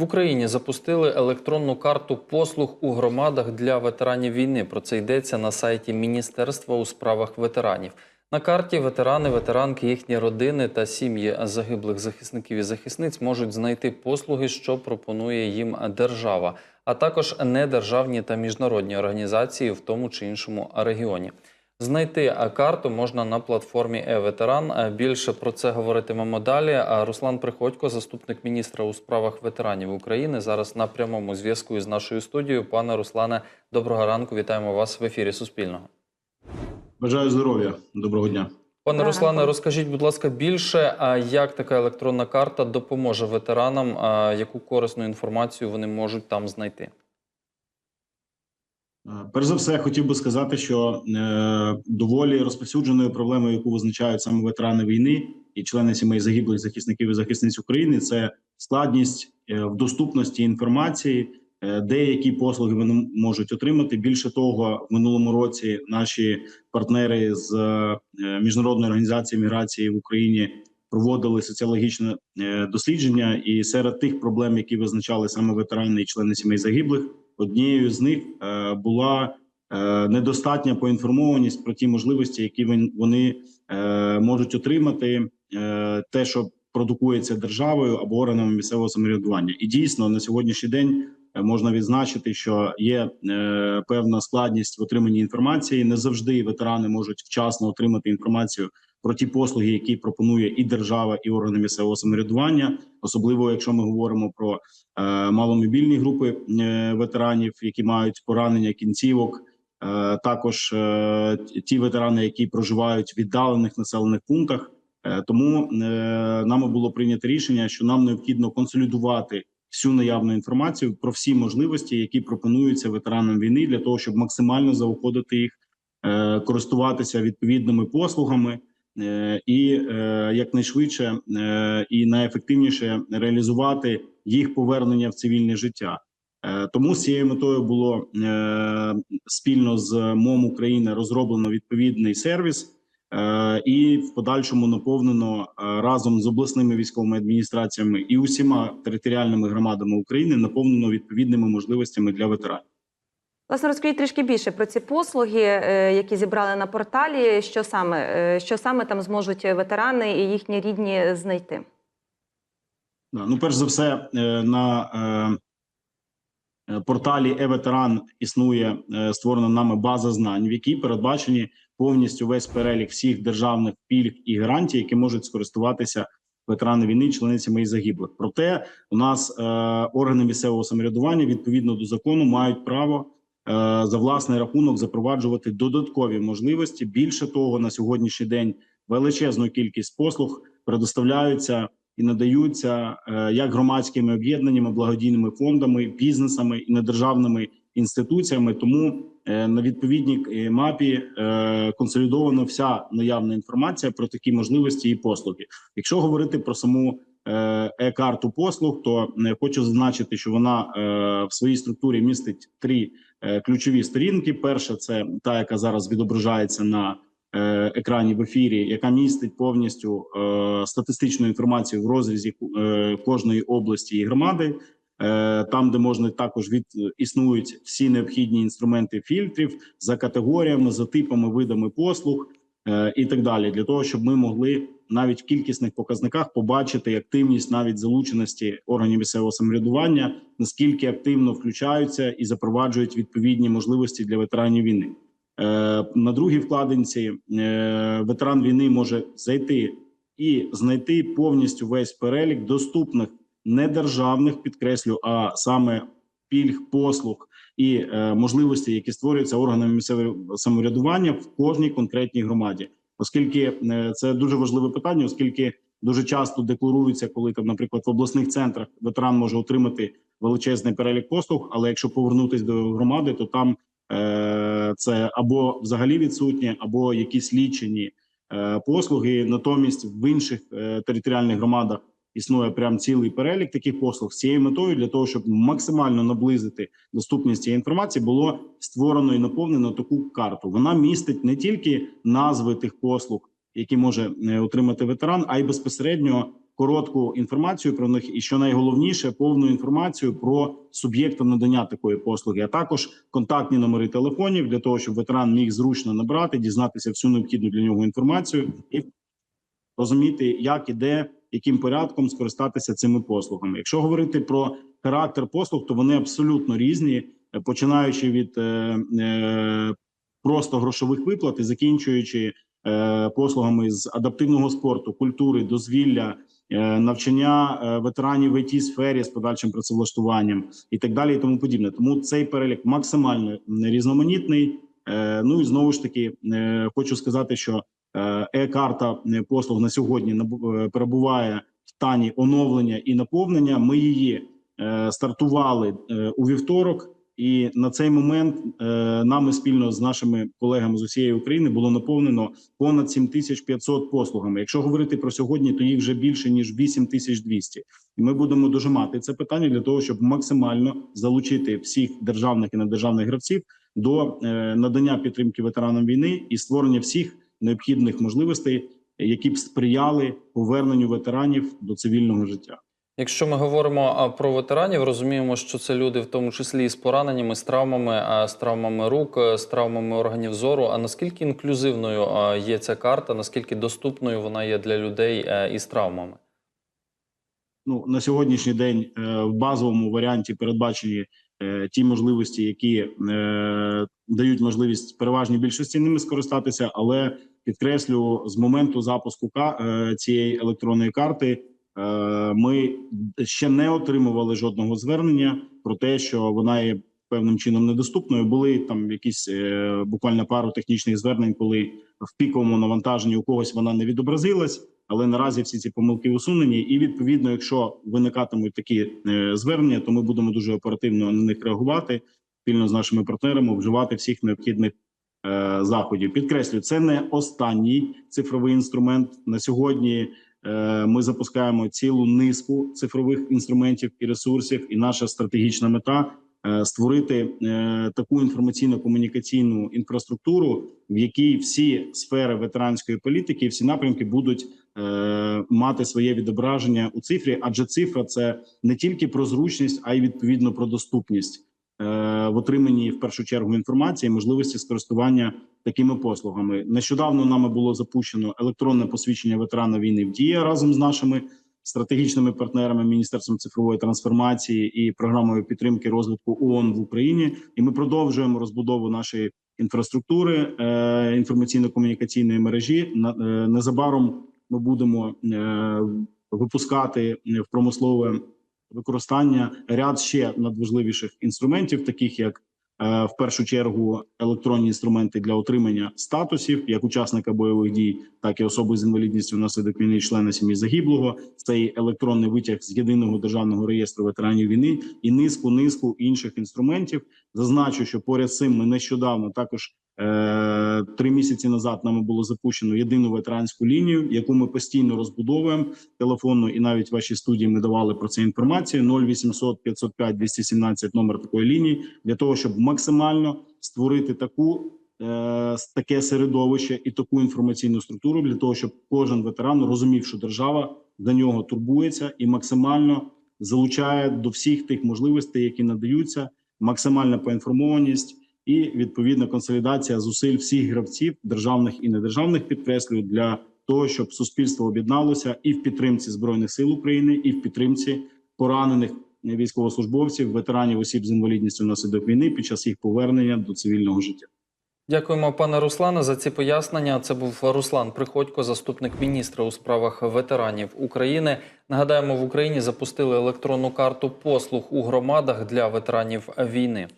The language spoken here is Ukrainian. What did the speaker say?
В Україні запустили електронну карту послуг у громадах для ветеранів війни. Про це йдеться на сайті Міністерства у справах ветеранів. На карті ветерани, ветеранки, їхні родини та сім'ї загиблих захисників і захисниць можуть знайти послуги, що пропонує їм держава, а також недержавні та міжнародні організації в тому чи іншому регіоні. Знайти карту можна на платформі e-ветеран. Більше про це говоритимемо далі. А Руслан Приходько, заступник міністра у справах ветеранів України, зараз на прямому зв'язку із нашою студією. Пане Руслане, доброго ранку. Вітаємо вас в ефірі Суспільного. Бажаю здоров'я. Доброго дня. Пане Руслане, розкажіть, будь ласка, більше, а як така електронна карта допоможе ветеранам, яку корисну інформацію вони можуть там знайти? Е, Перш за все, я хотів би сказати, що е, доволі розповсюдженою проблемою, яку визначають саме ветерани війни і члени сімей загиблих захисників і захисниць України, це складність е, в доступності інформації, деякі послуги вони можуть отримати. Більше того, в минулому році наші партнери з міжнародної організації міграції в Україні проводили соціологічне дослідження, і серед тих проблем, які визначали саме ветерани і члени сімей загиблих. Однією з них е, була е, недостатня поінформованість про ті можливості, які вони е, можуть отримати, те, що продукується державою або органами місцевого самоврядування. І дійсно на сьогоднішній день можна відзначити, що є певна складність в отриманні інформації. Не завжди ветерани можуть вчасно отримати інформацію про ті послуги, які пропонує і держава, і органи місцевого самоврядування, особливо якщо ми говоримо про е, маломобільні групи е, ветеранів, які мають поранення кінцівок. Е, також ті ветерани, які проживають в віддалених населених пунктах. Тому нами було прийнято рішення, що нам необхідно консолідувати всю наявну інформацію про всі можливості, які пропонуються ветеранам війни, для того, щоб максимально заохотити їх користуватися відповідними послугами і е, якнайшвидше е, і найефективніше реалізувати їх повернення в цивільне життя. Е, Тому з цією метою було е, спільно з МОМ України розроблено відповідний сервіс, е, і в подальшому наповнено е, разом з обласними військовими адміністраціями і усіма територіальними громадами України наповнено відповідними можливостями для ветеранів. Власне, розкажіть трішки більше про ці послуги, е, які зібрали на порталі. Що саме, е, що саме там зможуть ветерани і їхні рідні знайти? Ну, перш за все, е, на порталі e-ветеран існує створена нами база знань, в якій передбачені повністю весь перелік всіх державних пільг і гарантій, які можуть скористуватися ветерани війни, члени сімей загиблих. Проте у нас органи місцевого самоврядування відповідно до закону мають право за власний рахунок запроваджувати додаткові можливості. Більше того, на сьогоднішній день величезну кількість послуг предоставляються і надаються е, як громадськими об'єднаннями, благодійними фондами, бізнесами і недержавними інституціями. Тому е, на відповідній е, мапі е, консолідована вся наявна інформація про такі можливості і послуги. Якщо говорити про саму е, е-карту послуг, то е, хочу зазначити, що вона е, в своїй структурі містить три е, ключові сторінки. Перша це та, яка зараз відображається на е, екрані в ефірі, яка містить повністю е, статистичну інформацію в розрізі е, кожної області і громади. Е, Там, де можна також від існують всі необхідні інструменти фільтрів за категоріями, за типами, видами послуг е, і так далі, для того, щоб ми могли навіть в кількісних показниках побачити активність навіть залученості органів місцевого самоврядування, наскільки активно включаються і запроваджують відповідні можливості для ветеранів війни. Е, На другій вкладинці е, ветеран війни може зайти і знайти повністю весь перелік доступних недержавних, підкреслю, а саме пільг, послуг і е, можливості, які створюються органами місцевого самоврядування в кожній конкретній громаді, оскільки е, це дуже важливе питання, оскільки дуже часто декларується, коли там, наприклад, в обласних центрах ветеран може отримати величезний перелік послуг, але якщо повернутися до громади, то там е, це або взагалі відсутні, або якісь лічені е, послуги. Натомість в інших е, територіальних громадах існує прям цілий перелік таких послуг з цією метою для того, щоб максимально наблизити доступність цієї інформації, було створено і наповнено таку карту. Вона містить не тільки назви тих послуг, які може е, отримати ветеран, а й безпосередньо коротку інформацію про них, і що найголовніше, повну інформацію про суб'єкта надання такої послуги, а також контактні номери телефонів для того, щоб ветеран міг зручно набрати, дізнатися всю необхідну для нього інформацію і розуміти, як і де, яким порядком скористатися цими послугами. Якщо говорити про характер послуг, то вони абсолютно різні, е, починаючи від е, е, просто грошових виплат і закінчуючи послугами з адаптивного спорту, культури, дозвілля, навчання ветеранів в it сфері з подальшим працевлаштуванням і так далі, і тому подібне. Тому цей перелік максимально різноманітний. Ну і знову ж таки хочу сказати, що е-карта е, послуг на сьогодні е, перебуває в стані оновлення і наповнення. Ми її е, стартували е, у вівторок. І на цей момент е, нами спільно з нашими колегами з усієї України було наповнено понад 7500 послугами. Якщо говорити про сьогодні, то їх вже більше ніж 8200. І ми будемо дожимати це питання для того, щоб максимально залучити всіх державних і недержавних гравців до е, надання підтримки ветеранам війни і створення всіх необхідних можливостей, які б сприяли поверненню ветеранів до цивільного життя. Якщо ми говоримо про ветеранів, розуміємо, що це люди, в тому числі і з пораненнями, з травмами, з травмами рук, е, з травмами органів зору. А наскільки інклюзивною є ця карта? Наскільки доступною вона є для людей е, із травмами? ну на сьогоднішній день е, в базовому варіанті передбачені ті можливості, які дають можливість переважній більшості ними скористатися. Але підкреслю, з моменту запуску е, цієї електронної карти е, ми ще не отримували жодного звернення про те, що вона є певним чином недоступною. Були там якісь е, буквально пару технічних звернень, коли в піковому навантаженні у когось вона не відобразилась. Але наразі всі ці помилки усунені, і відповідно, якщо виникатимуть такі звернення, то ми будемо дуже оперативно на них реагувати спільно з нашими партнерами, вживати всіх необхідних заходів. Підкреслюю, це не останній цифровий інструмент. На сьогодні е, ми запускаємо цілу низку цифрових інструментів і ресурсів. І наша стратегічна мета е, створити е, таку інформаційно-комунікаційну інфраструктуру, в якій всі сфери ветеранської політики, всі напрямки будуть е, мати своє відображення у цифрі, адже цифра це не тільки про зручність, а й відповідно про доступність е, в отриманні в першу чергу інформації, можливості скористування такими послугами. Нещодавно нами було запущено електронне посвідчення ветерана війни в дія разом з нашими стратегічними партнерами Міністерством цифрової трансформації і програмою підтримки розвитку ООН в Україні. І ми продовжуємо розбудову нашої інфраструктури е, інформаційно-комунікаційної мережі. На- е, незабаром ми будемо е, випускати в промислове використання ряд ще надважливіших інструментів, таких як е, в першу чергу електронні інструменти для отримання статусів як учасника бойових дій, так і особи з інвалідністю внаслідок війни, члена сім'ї загиблого. Це і електронний витяг з єдиного державного реєстру ветеранів війни і низку низку інших інструментів. Зазначу, що поряд з цим ми нещодавно також три місяці назад нами було запущено єдину ветеранську лінію, яку ми постійно розбудовуємо телефонну, і навіть в вашій студії ми давали про це інформацію. 0800 505 217 номер такої лінії для того, щоб максимально створити таку. е, Таке середовище і таку інформаційну структуру для того, щоб кожен ветеран розумів, що держава за нього турбується і максимально залучає до всіх тих можливостей, які надаються, максимальна поінформованість і відповідна консолідація зусиль всіх гравців державних і недержавних підкреслюю для того, щоб суспільство об'єдналося і в підтримці збройних сил України, і в підтримці поранених військовослужбовців, ветеранів осіб з інвалідністю внаслідок війни під час їх повернення до цивільного життя. Дякуємо, пане Руслане, за ці пояснення. Це був Руслан Приходько, заступник міністра у справах ветеранів України. Нагадаємо, в Україні запустили електронну карту послуг у громадах для ветеранів війни.